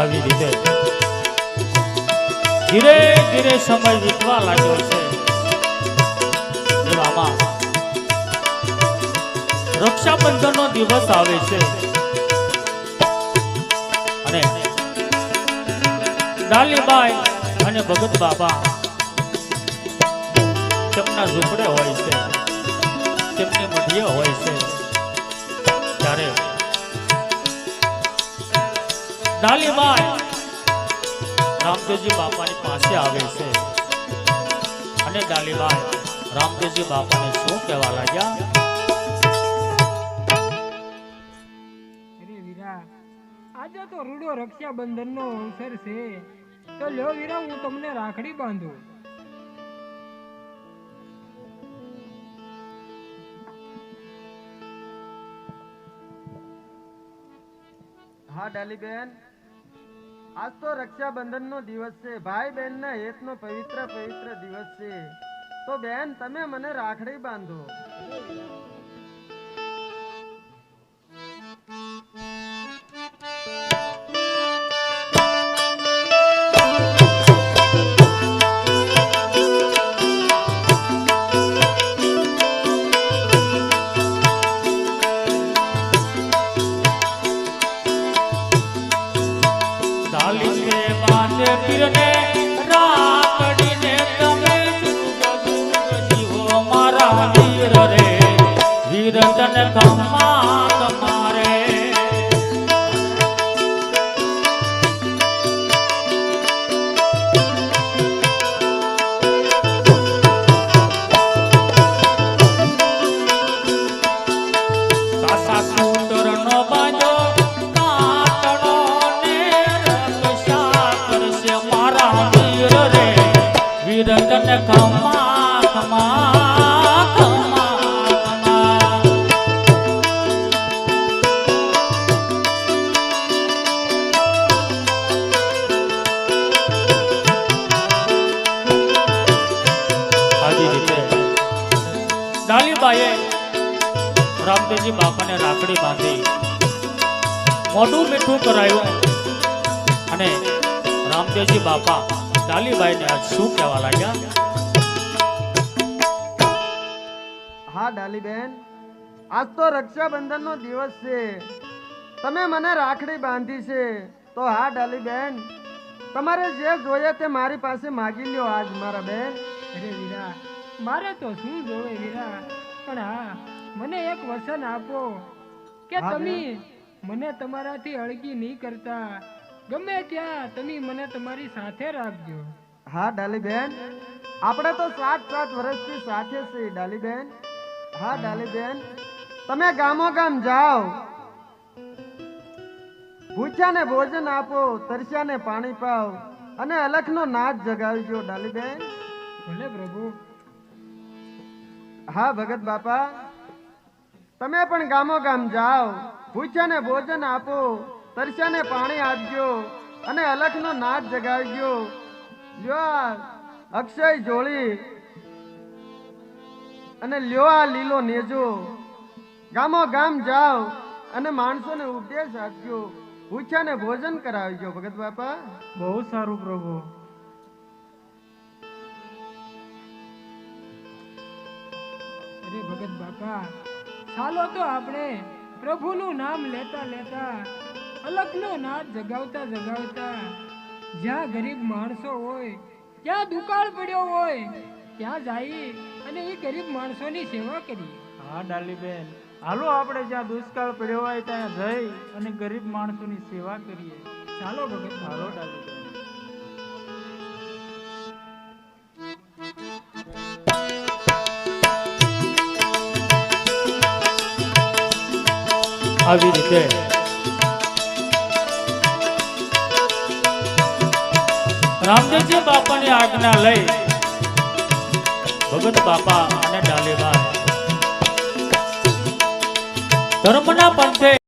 આવી રીતે. ધીરે ધીરે સમય વીતવા લાગ્યો છે. એવામાં રક્ષાબંધનનો દિવસ આવે છે. અને ડાલીબાઈ અને ભગત બાબા તેમના ઝૂંપડે હોય છે. તેમની મઢીએ હોય છે. ડાલીબાઈ રામદેવજી બાપાની પાસે આવે છે. અને ડાલીબાઈ રામદેવજી બાપાને શું કહેવા લાગ્યા? આજે તો રૂડો રક્ષાબંધન નો અવસર છે. તો લ્યો વીરા, હું તમને રાખડી બાંધું. હા, ડાલીબેન. આજ તો રક્ષાબંધન નો દિવસ છે. ભાઈ બહેન ના હેત નો પવિત્ર પવિત્ર દિવસ છે. તો બેન, તમે મને રાખડી બાંધો. બાંધે પીરને ડાલીબાઈએ રામદેવજી બાપાને રાખડી બાંધી મોઢું મીઠું કરાયું અને રામદેવજી બાપા, ડાલીબાઈને આજ શું કહેવા લાગ્યા? હા ડાલીબેન આજ તો રક્ષાબંધન નો દિવસ છે. તમે મને રાખડી બાંધી છે. તો હા ડાલીબેન તમારે જે જોઈએ તે મારી પાસે માગી લ્યો આજ મારા બેન. અરે વીરા મારે તો શું જોવે વીરા? પણ હા મને એક વચન આપો. કે તમે મને તમારાથી અળગી નહીં કરતા. ગમે ત્યાં તમે મને તમારી સાથે રાખજો. હા ડાલીબેન આપણે તો સાત સાત વર્ષથી સાથે છીએ ડાલીબેન હા ડાલીબેન. તમે ગામો ગામ જાઓ. ભૂખ્યાને ભોજન આપો તરસ્યાને પાણી પાવ અને અલખનો નાદ જગાવજો ડાલીબેન. ભલે પ્રભુ. હા ભગત બાપા. તમે પણ ગામો ગામ જાઓ ભૂખ્યાને ભોજન આપો તરસ્યાને પાણી આપજો અને અલખનો નાદ જગાવજો. જો અક્ષય જોડી. અને લ્યો આ લીલો નેજો. ગામો ગામ જાઓ અને માણસોને ઉપદેશ આપજો. ભૂખ્યાને ભોજન કરાવજો ભગત બાપા. બહુ સારું પ્રભુ. અરે ભગત બાપા ચાલો તો આપણે પ્રભુનું નામ લેતા લેતા અલગનો નાદ જગાવતા જગાવતા જ્યાં ગરીબ માણસો હોય ત્યાં દુકાળ પડ્યો હોય ત્યાં જઈ અને એ ગરીબ માણસોની સેવા કરીએ. હા ડાલીબેન. હાલો આપણે જ્યાં દુષ્કાળ પડ્યો હોય ત્યાં જઈ અને ગરીબ માણસોની સેવા કરીએ. ચાલો ભગત હાલો બાપા ડાલીબેન. આવી રીતે. રામદેવજી બાપાની આજ્ઞા લઈ ભગત બાપા અને ડાલેબા ધર્મના પંથે